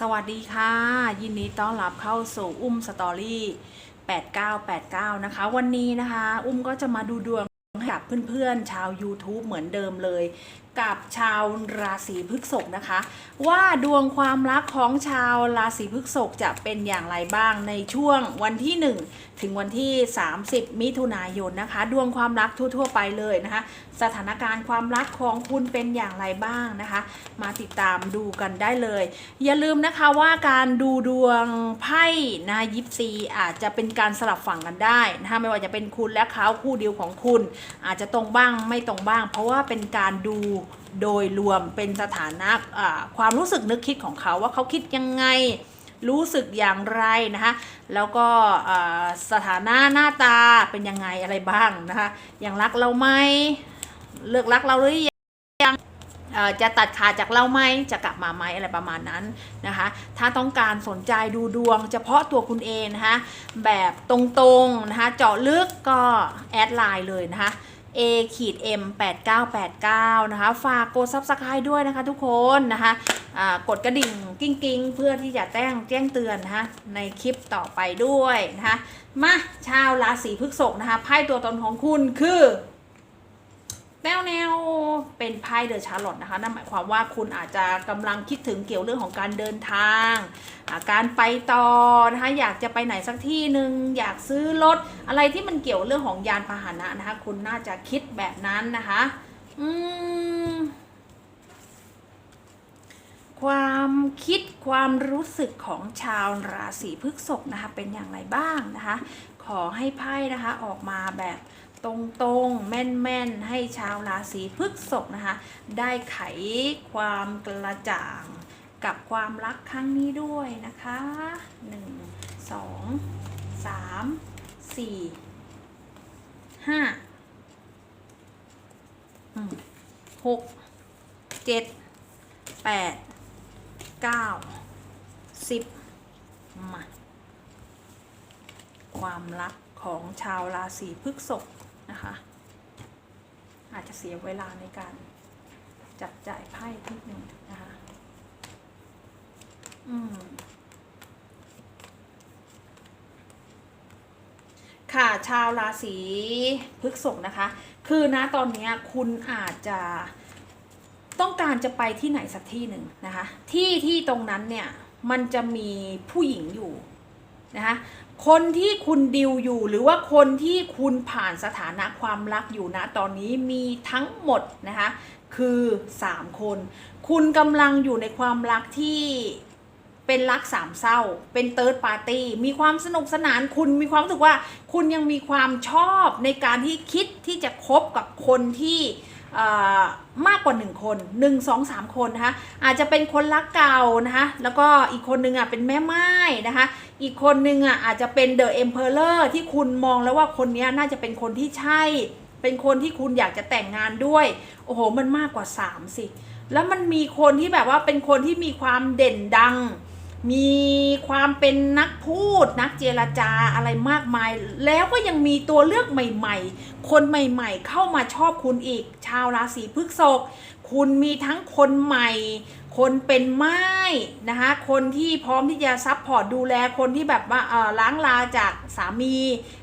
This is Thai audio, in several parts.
สวัสดีค่ะ ยินดีต้อนรับเข้าสู่อุ้มสตอรี่8989 นะคะ วันนี้นะคะ อุ้มก็จะมาดูดวงให้กับเพื่อนๆ ชาว YouTube เหมือนเดิมเลย กับชาวราศีพฤษภนะคะ ว่าดวงความรักของชาวราศีพฤษภจะเป็นอย่างไรบ้างในช่วงวันที่ 1 ถึงวันที่ 30 มิถุนายนนะคะ ดวงความรักทั่ว ๆ ไปเลยนะคะ สถานการณ์ความรักของคุณเป็นอย่างไรบ้างนะคะ มาติดตามดูกันได้เลย อย่าลืมนะคะว่าการดูดวงไพ่นะยิปซีอาจจะเป็นการสลับฝั่งกันได้นะคะไม่ว่าจะเป็นคุณและเขาคู่เดียวของคุณ อาจจะตรงบ้างไม่ตรงบ้าง เพราะว่าเป็นการดู โดยรวมเป็นสถานะความรู้สึกนึกคิดของเขาว่าเขาคิดยังไงรู้สึกอย่างไรนะคะ แล้วก็สถานะหน้าตาเป็นยังไงอะไรบ้างนะคะยังรักเราไหมเลิกรักเราหรือยังจะตัดขาดจากเราไหมจะกลับมาไหมอะไรประมาณนั้นนะคะ ถ้าต้องการสนใจดูดวง เฉพาะตัวคุณเองนะคะ แบบตรงๆนะคะ เจาะลึกก็แอดไลน์เลยนะคะ A ขีด M 8989นะคะ ฝากกด Subscribe ด้วยนะคะทุกคนนะคะกดกระดิ่งกิ้งกิ้งเพื่อที่จะแจ้งแจ้งเตือนนะคะในคลิปต่อไปด้วยนะคะ มาชาวราศีพฤษภนะคะไพ่ตัวตนของคุณคือ แนวแนวเป็นไพ่เดอะชาร์ลอตนะคะนั่นหมายความว่าคุณอาจจะกำลังคิดถึงเกี่ยวเรื่องของการเดินทางาการไปต่อนะคะอยากจะไปไหนสักที่หนึ่งอยากซื้อรถอะไรที่มันเกี่ยวเรื่องของยานพาหนะนะคะ คุณน่าจะคิดแบบนั้นนะคะอืมความคิดความรู้สึกของชาวราศีพฤษภนะคะเป็นอย่างไรบ้างนะคะ ขอให้ไพ่นะคะออกมาแบบ ตรงๆ แม่นๆ ให้ชาวราศีพฤษภนะคะ ได้ไขความกระจ่างกับความรักครั้งนี้ด้วยนะคะ 1 2 3 4 5อืมหกเจ็ดแปดเก้าสิบมาความรักของชาวราศีพฤษภ จจะเสียเวลาในการจับจ่ายไพ่นิดหนึ่งนะคะอืมค่ะชาวราศีพฤษภนะคะ คือนะตอนนี้คุณอาจจะต้องการจะไปที่ไหนสักที่หนึ่งนะคะ ที่ที่ตรงนั้นเนี่ยมันจะมีผู้หญิงอยู่นะคะ คนที่คุณดิวอยู่หรือว่าคนที่คุณผ่านสถานะความรักอยู่นะตอนนี้มีทั้งหมดนะคะคือ 3 คน คุณกำลังอยู่ในความรักที่เป็นรักสามเศร้า เป็นเติร์ดปาร์ตี้ มีความสนุกสนาน คุณมีความรู้สึกว่า คุณยังมีความชอบในการที่คิดที่จะคบกับคนที่ มากกว่า 1 คน 1 2 3 คนนะคะอาจจะเป็นคนรักเก่านะคะแล้วก็อีกคนนึงอะเป็นแม่ไม้นะคะอีกคนนึงอะอาจจะเป็นเดอะเอ็มเพอร์ที่คุณมองแล้วว่าคนนี้น่าจะเป็นคนที่ใช่ เป็นคนที่คุณอยากจะแต่งงานด้วย โอ้โห มันมากกว่า 3 สิ แล้วมันมีคนที่แบบว่าเป็นคนที่มีความเด่นดัง มีความเป็นนักพูดนักเจรจาอะไรมากมาย แล้วก็ยังมีตัวเลือกใหม่ๆ คนใหม่ๆ เข้ามาชอบคุณอีก ชาวราศีพฤษภคุณมีทั้งคนใหม่ คนเป็นไม้นะคะคนที่พร้อมที่จะซัพพอร์ตดูแลคนที่แบบว่าเออล้างลาจากสามี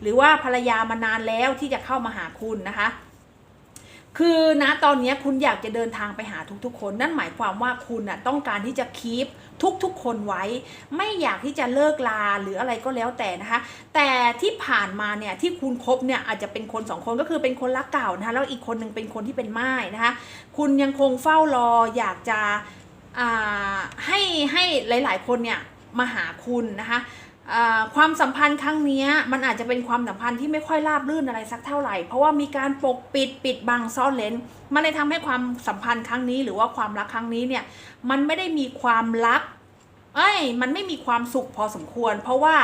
หรือว่าภรรยามานานแล้วที่จะเข้ามาหาคุณนะคะคือนะตอนนี้คุณอยากจะเดินทางไปหาทุกๆ คน นั่นหมายความว่าคุณน่ะต้องการที่จะคีป ทุกๆ คนไว้ ไม่อยากที่จะเลิกลาหรืออะไรก็แล้วแต่นะคะ แต่ที่ผ่านมาเนี่ยที่คุณคบเนี่ยอาจจะเป็นคนสองคนก็คือเป็นคนรักเก่านะคะแล้วอีกคนหนึ่งเป็นคนที่เป็นไม้นะคะ คุณยังคงเฝ้ารออยากจะให้ให้หลาย ๆ คนเนี่ยมาหาคุณนะคะ ความสัมพันธ์ครั้งนี้มันอาจจะเป็นความสัมพันธ์ที่ไม่ค่อยราบรื่นอะไรสักเท่าไหร่ เพราะว่ามีการปกปิดปิดบังซ่อนเลนมันเลยทำให้ความสัมพันธ์ครั้งนี้ หรือว่าความรักครั้งนี้เนี่ยมันไม่ได้มีความรักเอ้ยมันไม่มีความสุขพอสมควร เพราะว่า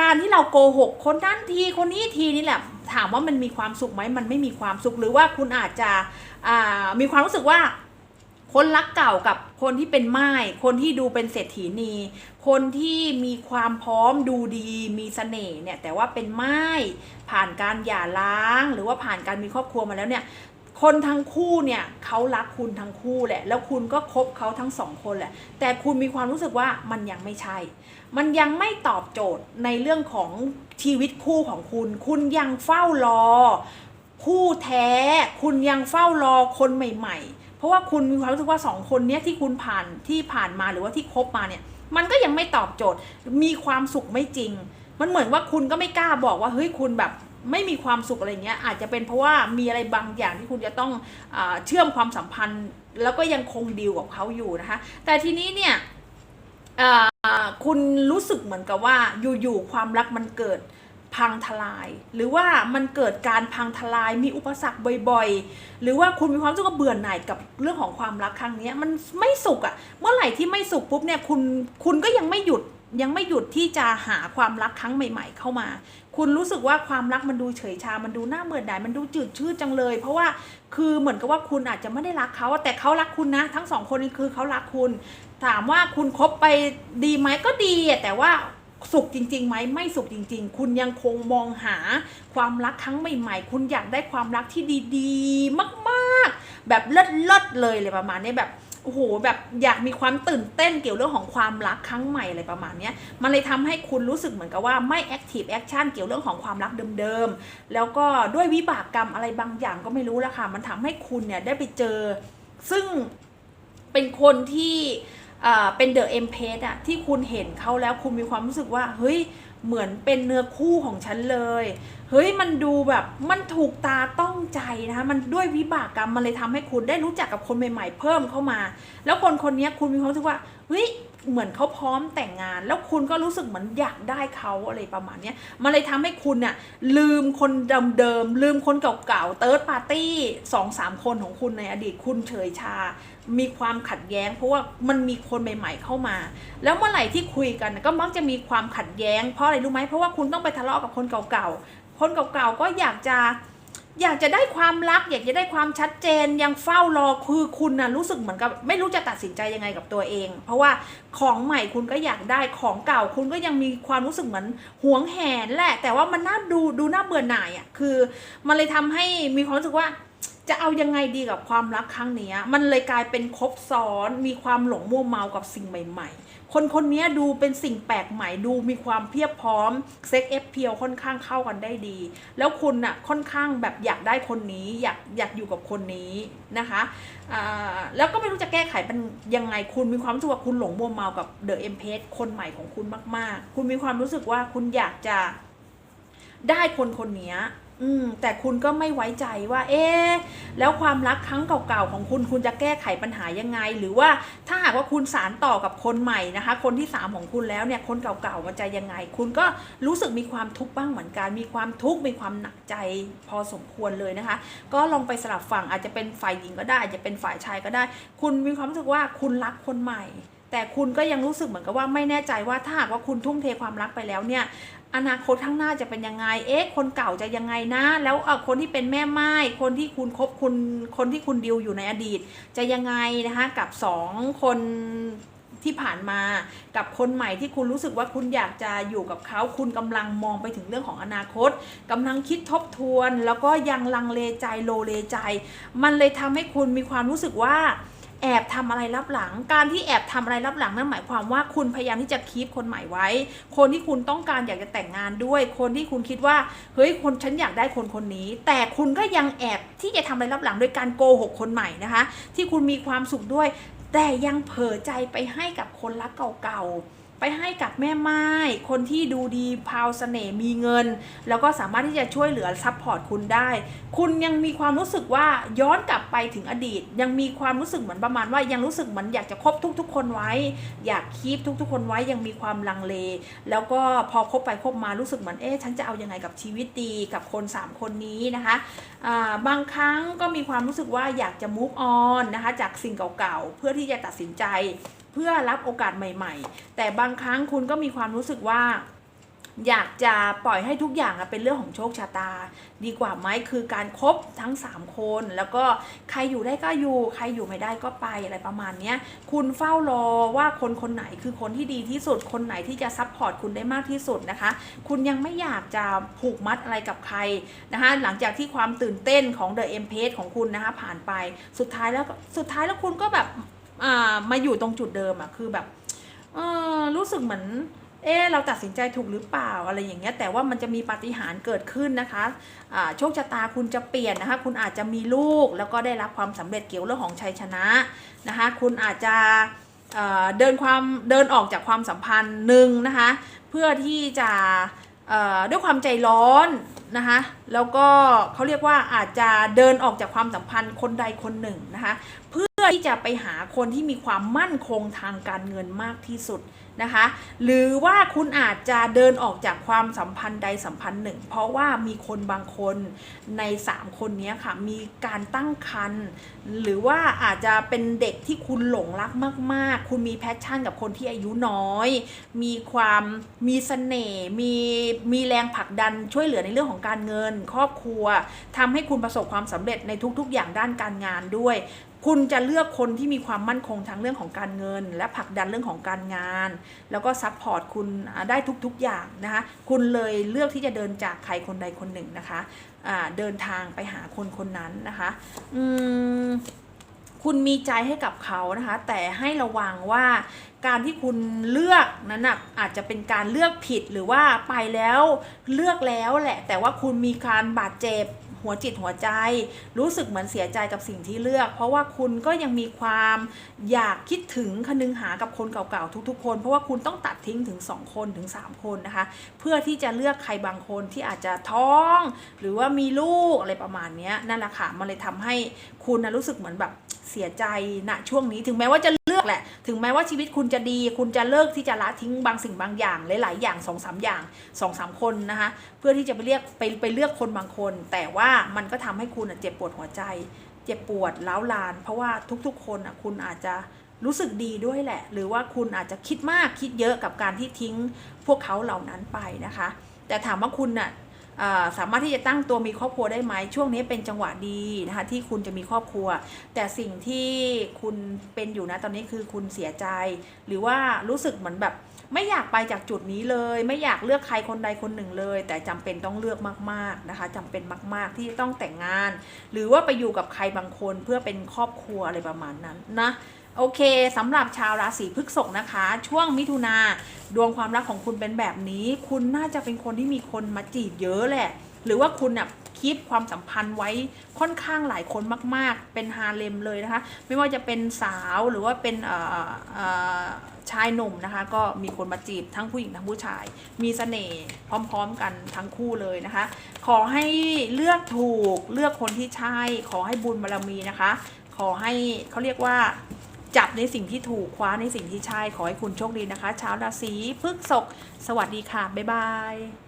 การที่เราโกหกคนนั้นทีคนนี้ทีนี่แหละถามว่ามันมีความสุขไหมมันไม่มีความสุขหรือว่าคุณอาจจะมีความรู้สึกว่า คนรักเก่ากับคนที่เป็นไม้คนที่ดูเป็นเศรษฐีนี คนที่มีความพร้อมดูดี มีเสน่ห์เนี่ยแต่ว่าเป็นไม้ผ่านการหย่าร้าง หรือว่าผ่านการมีครอบครัวมาแล้วเนี่ยคนทั้งคู่เนี่ยเขารักคุณทั้งคู่แหละ แล้วคุณก็คบเขาทั้งสองคนแหละ แต่คุณมีความรู้สึกว่ามันยังไม่ใช่ มันยังไม่ตอบโจทย์ในเรื่องของชีวิตคู่ของคุณ คุณยังเฝ้ารอ คู่แท้ คุณยังเฝ้ารอคนใหม่ ๆ เพราะว่าคุณมีความรู้สึกว่าสองคนเนี้ยที่คุณผ่านที่ผ่านมาหรือว่าที่คบมาเนี่ย มันก็ยังไม่ตอบโจทย์ มีความสุขไม่จริง มันเหมือนว่าคุณก็ไม่กล้าบอกว่าเฮ้ยคุณแบบไม่มีความสุขอะไรเงี้ยอาจจะเป็นเพราะว่ามีอะไรบางอย่างที่คุณจะต้องอเชื่อมความสัมพันธ์ แล้วก็ยังคงดีลกับเขาอยู่นะคะ แต่ทีนี้เนี่ยคุณรู้สึกเหมือนกับว่าอยู่ๆความรักมันเกิด พังทลาย หรือว่ามันเกิดการพังทลายมีอุปสรรคบ่อยๆ หรือว่าคุณมีความรู้สึกว่าเบื่อหน่ายกับเรื่องของความรักครั้งนี้มันไม่สุขอะเมื่อไหร่ที่ไม่สุขปุ๊บเนี่ยคุณคุณก็ยังไม่หยุดยังไม่หยุดที่จะหาความรักครั้งใหม่ ๆ เข้ามา คุณรู้สึกว่าความรักมันดูเฉยชา มันดูน่าเบื่อหน่าย มันดูจืดชืดจังเลย เพราะว่าคือเหมือนกับว่าคุณอาจจะไม่ได้รักเขา แต่เขารักคุณนะ ทั้งสองคนนี้คือเขารักคุณ ถามว่าคุณคบไปดีไหมก็ดีแต่ว่า สุขจริงๆไหมไม่สุขจริง ๆ คุณยังคงมองหาความรักครั้งใหม่ๆ คุณอยากได้ความรักที่ดีๆ มากๆ แบบเลิศๆเลยเลยประมาณนี้แบบโอ้โหแบบอยากมีความตื่นเต้นเกี่ยวเรื่องของความรักครั้งใหม่อะไรประมาณนี้มันเลยทำให้คุณรู้สึกเหมือนกับว่าไม่ active action เกี่ยวเรื่องของความรักเดิมๆ แล้วก็ด้วยวิบากกรรมอะไรบางอย่างก็ไม่รู้ละค่ะ มันทำให้คุณเนี่ยได้ไปเจอ ซึ่งเป็นคนที่ เป็นเดอะเอ็มเพสอะที่คุณเห็นเขาแล้วคุณมีความรู้สึกว่า เฮ้ย เหมือนเป็นเนื้อคู่ของฉันเลย เฮ้ย มันดูแบบมันถูกตาต้องใจนะคะมันด้วยวิบากกรรมมันเลยทำให้คุณได้รู้จักกับคนใหม่ๆ เพิ่มเข้ามา แล้วคนคนนี้คุณมีความรู้สึกว่าเฮ้ย เหมือนเขาพร้อมแต่งงาน แล้วคุณก็รู้สึกเหมือนอยากได้เขาอะไรประมาณนี้มันเลยทำให้คุณเนี่ยลืมคนเดิมๆลืมคนเก่าๆเติร์ดปาร์ตี้สองสามคนของคุณในอดีตคุณเฉยชา มีความขัดแย้ง เพราะว่ามันมีคนใหม่ ๆ เข้ามา แล้วเมื่อไหร่ที่คุยกันก็มักจะมีความขัดแย้งเพราะอะไรรู้ไหมเพราะว่าคุณต้องไปทะเลาะกับคนเก่าๆคนเก่าๆก็อยากจะ อยากจะได้ความรัก อยากจะได้ความชัดเจนยังเฝ้ารอคือคุณนะรู้สึกเหมือนกับ ไม่รู้จะตัดสินใจยังไงกับตัวเอง เพราะว่าของใหม่คุณก็อยากได้ของเก่าคุณก็ยังมีความรู้สึกเหมือนหวงแหนแหละ แต่ว่ามันน่าดูดูน่าเบื่อหน่ายอะคือมันเลยทำให้มีความรู้สึกว่าจะเอายังไงดีกับความรักครั้งนี้มันเลยกลายเป็นครบซ้อนมีความหลงมัวเมากับสิ่งใหม่ ๆ คนคนนี้ดูเป็นสิ่งแปลกใหม่ดูมีความเพียบพร้อมเซ็กเอฟเพียวค่อนข้างเข้ากันได้ดี แล้วคุณน่ะค่อนข้างแบบอยากได้คนนี้อยากอยากอยู่กับคนนี้นะคะแล้วก็ไม่รู้จะแก้ไขเป็นยังไงคุณมีความรู้สึกว่าคุณหลงมัวเมากับเดอะเอ็มเพสคนใหม่ของคุณมาก ๆ คุณมีความรู้สึกว่าคุณอยากจะได้คนคนนี้ อืมแต่คุณก็ไม่ไว้ใจว่า เอ๊ะแล้วความรักครั้งเก่าๆของคุณคุณจะแก้ไขปัญหายังไง หรือว่าถ้าหากว่าคุณสารต่อกับคนใหม่นะคะ คนที่สามของคุณแล้วเนี่ยคนเก่าๆมันจะยังไง คุณก็รู้สึกมีความทุกข์บ้างเหมือนกัน มีความทุกข์มีความหนักใจพอสมควรเลยนะคะ ก็ลองไปสลับฝั่งอาจจะเป็นฝ่ายหญิงก็ได้อาจจะเป็นฝ่ายชายก็ได้ คุณมีความรู้สึกว่าคุณรักคนใหม่แต่คุณก็ยังรู้สึกเหมือนกับว่าไม่แน่ใจว่าถ้าหากว่าคุณทุ่มเทความรักไปแล้วเนี่ย อนาคตข้างหน้าจะเป็นยังไง เอ๊ะ คนเก่าจะยังไงนะ แล้วคนที่เป็นแม่ไม้คนที่คุณคบคุณ คนที่คุณดิวอยู่ในอดีต จะยังไงนะคะ กับสองคนที่ผ่านมากับคนใหม่ที่คุณรู้สึกว่าคุณอยากจะอยู่กับเขา คุณกำลังมองไปถึงเรื่องของอนาคตกำลังคิดทบทวน แล้วก็ยังลังเลใจโลเลใจ มันเลยทำให้คุณมีความรู้สึกว่า แอบทำอะไรลับหลัง การที่แอบทำอะไรลับหลังนั่นหมายความว่าคุณพยายามที่จะคีบคนใหม่ไว้ คนที่คุณต้องการอยากจะแต่งงานด้วย คนที่คุณคิดว่าเฮ้ยคนฉันอยากได้คนคนนี้ แต่คุณก็ยังแอบที่จะทำอะไรลับหลังโดยการโกหกคนใหม่นะคะ ที่คุณมีความสุขด้วย แต่ยังเผลอใจไปให้กับคนรักเก่าๆ ไปให้กับแม่ไม้คนที่ดูดีพาวเสน่ห์มีเงิน แล้วก็สามารถที่จะช่วยเหลือซัพพอร์ตคุณได้ คุณยังมีความรู้สึกว่าย้อนกลับไปถึงอดีต ยังมีความรู้สึกเหมือนประมาณว่ายังรู้สึกเหมือนอยากจะคบทุก ๆ คนไว้ อยากคีปทุก ๆ คนไว้ยังมีความลังเล แล้วก็พอคบไปคบมารู้สึกเหมือนเอ๊ะฉันจะเอายังไงกับชีวิตดีกับคน 3 คนนี้นะคะบางครั้งก็มีความรู้สึกว่าอยากจะ move on นะคะจากสิ่งเก่าๆเพื่อที่จะตัดสินใจ เพื่อรับโอกาสใหม่ ๆ แต่บางครั้งคุณก็มีความรู้สึกว่าอยากจะปล่อยให้ทุกอย่างเป็นเรื่องของโชคชะตา ดีกว่าไหมคือการครบทั้ง 3 คน แล้วก็ใครอยู่ได้ก็อยู่ ใครอยู่ไม่ได้ก็ไปอะไรประมาณนี้คุณเฝ้ารอว่าคนคนไหนคือคนที่ดีที่สุด คนไหนที่จะซัพพอร์ตคุณได้มากที่สุดนะคะ คุณยังไม่อยากจะผูกมัดอะไรกับใครนะคะหลังจากที่ความตื่นเต้นของ The M p a g e ของคุณนะคะผ่านไปสุดท้ายแล้วสุดท้ายแล้วคุณก็แบบ อ่ามาอยู่ตรงจุดเดิมอะคือแบบเออรู้สึกเหมือนเออเราตัดสินใจถูกหรือเปล่าอะไรอย่างเงี้ยแต่ว่ามันจะมีปาฏิหาริย์เกิดขึ้นนะคะอ่าโชคชะตาคุณจะเปลี่ยนนะคะ คุณอาจจะมีลูกแล้วก็ได้รับความสำเร็จเกี่ยวเรื่องของชัยชนะนะคะ คุณอาจจะเดินความเดินออกจากความสัมพันธ์หนึ่งนะคะ เพื่อที่จะด้วยความใจร้อนนะคะแล้วก็เขาเรียกว่าอาจจะเดินออกจากความสัมพันธ์คนใดคนหนึ่งนะคะ อที่จะไปหาคนที่มีความมั่นคงทางการเงินมากที่สุดนะคะ หรือว่าคุณอาจจะเดินออกจากความสัมพันธ์ใดสัมพันธ์หนึ่ง เพราะว่ามีคนบางคนใน 3 คนนี้ค่ะ มีการตั้งครรภ์หรือว่าอาจจะเป็นเด็กที่คุณหลงรักมาก ๆ คุณมีแพชชั่นกับคนที่อายุน้อย มีความมีเสน่ห์มีมีแรงผลักดันช่วยเหลือในเรื่องของการเงิน ครอบครัวทำให้คุณประสบความสำเร็จในทุก ๆ อย่างด้านการงานด้วย คุณจะเลือกคนที่มีความมั่นคงทางเรื่องของการเงิน และผลักดันเรื่องของการงาน แล้วก็ซัพพอร์ตคุณได้ทุกๆอย่างนะคะคุณเลยเลือกที่จะเดินจากใครคนใดคนหนึ่งนะคะอ่าเดินทางไปหาคนคนนั้นนะคะอืมคุณมีใจให้กับเขานะคะ แต่ให้ระวังว่าการที่คุณเลือกนั้นนะอาจจะเป็นการเลือกผิดหรือว่าไปแล้วเลือกแล้วแหละ แต่ว่าคุณมีการบาดเจ็บ หัวจิตหัวใจ รู้สึกเหมือนเสียใจกับสิ่งที่เลือก เพราะว่าคุณก็ยังมีความอยากคิดถึงคนึงหากับคนเก่าๆทุกๆ คน เพราะว่าคุณต้องตัดทิ้งถึง 2 คนถึง 3 คนนะคะ เพื่อที่จะเลือกใครบางคนที่อาจจะท้อง หรือว่ามีลูกอะไรประมาณนี้นั่นแหละค่ะมันเลยทำให้คุณนะรู้สึกเหมือนแบบเสียใจณช่วงนี้ถึงแม้ว่าจะเลือกแหละ ถึงแม้ว่าชีวิตคุณจะดี คุณจะเลิกที่จะละทิ้งบางสิ่งบางอย่าง หลาย ๆ อย่างสองสามอย่างสองสามคนนะคะ เพื่อที่จะไปเรียกไปไปเลือกคนบางคน แต่ว่ามันก็ทำให้คุณอะเจ็บปวดหัวใจ เจ็บปวดล้าวลาน เพราะว่าทุกๆ คนอะคุณอาจจะรู้สึกดีด้วยแหละ หรือว่าคุณอาจจะคิดมากคิดเยอะกับการที่ทิ้งพวกเขาเหล่านั้นไปนะคะ แต่ถามว่าคุณน่ะสามารถที่จะตั้งตัวมีครอบครัวได้ไหมช่วงนี้เป็นจังหวะดีนะคะที่คุณจะมีครอบครัว แต่สิ่งที่คุณเป็นอยู่นะตอนนี้คือคุณเสียใจ หรือว่ารู้สึกเหมือนแบบ ไม่อยากไปจากจุดนี้เลย ไม่อยากเลือกใครคนใดคนหนึ่งเลย แต่จำเป็นต้องเลือกมาก ๆนะคะจำเป็นมากๆที่ต้องแต่งงาน หรือว่าไปอยู่กับใครบางคนเพื่อเป็นครอบครัวอะไรประมาณนั้นนะโอเคสำหรับชาวราศีพฤษภนะคะ ช่วงมิถุนาดวงความรักของคุณเป็นแบบนี้ คุณน่าจะเป็นคนที่มีคนมาจีบเยอะแหละ หรือว่าคุณน่ะคีปความสัมพันธ์ไว้ค่อนข้างหลายคนมาก ๆ เป็นฮาเลมเลยนะคะ ไม่ว่าจะเป็นสาวหรือว่าเป็นเอ่อเอ่อ ชายหนุ่มนะคะ ก็มีคนมาจีบทั้งผู้หญิงทั้งผู้ชาย มีเสน่ห์พร้อมๆกันทั้งคู่เลยนะคะ ขอให้เลือกถูกเลือกคนที่ใช่ขอให้บุญบารมีนะคะ ขอให้เขาเรียกว่าจับในสิ่งที่ถูกคว้าในสิ่งที่ใช่ขอให้คุณโชคดีนะคะ ชาวราศีพฤกษกสวัสดีค่ะ บ๊ายบาย